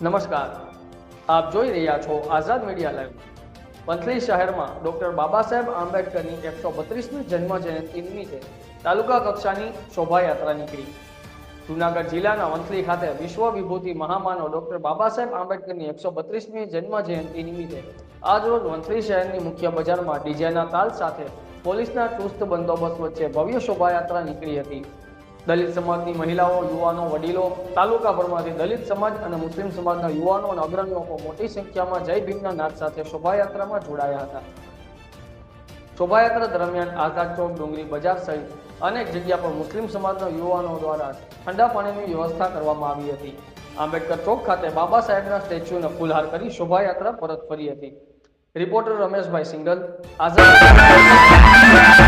નમસ્કાર. આપ જોઈ રહ્યા છો આઝાદ મીડિયા લાઈવ. વંથલી શહેરમાં ડોક્ટર બાબા સાહેબ આંબેડકરની એકસો બત્રીસમી જન્મ જયંતિ નિમિત્તે તાલુકા કક્ષાની શોભાયાત્રા નીકળી. જુનાગઢ જિલ્લાના વંથલી ખાતે વિશ્વ વિભૂતિ મહામાનવ ડોક્ટર બાબા સાહેબ આંબેડકરની એકસો બત્રીસમી જન્મ જયંતિ નિમિત્તે આજરોજ વંથલી શહેરની મુખ્ય બજારમાં ડીજેના તાલ સાથે પોલીસના ચુસ્ત બંદોબસ્ત વચ્ચે ભવ્ય શોભાયાત્રા નીકળી હતી. દલિત સમાજની મહિલાઓ, યુવાનો, વડીલો, તાલુકાભરમાંથી દલિત સમાજ અને મુસ્લિમ સમાજના યુવાનો અને અગ્રણી લોકો મોટી સંખ્યામાં જય ભીમના નાદ સાથે શોભાયાત્રામાં જોડાયા હતા. શોભાયાત્રા દરમિયાન આઝાદ ચોક, ડુંગરી બજાર સહિત અનેક જગ્યા પર મુસ્લિમ સમાજના યુવાનો દ્વારા ઠંડા પાણીની વ્યવસ્થા કરવામાં આવી હતી. આંબેડકર ચોક ખાતે બાબા સાહેબના સ્ટેચ્યુને ફૂલહાર કરી શોભાયાત્રા પરત ફરી હતી. રિપોર્ટર રમેશભાઈ સિંગલ આઝાદ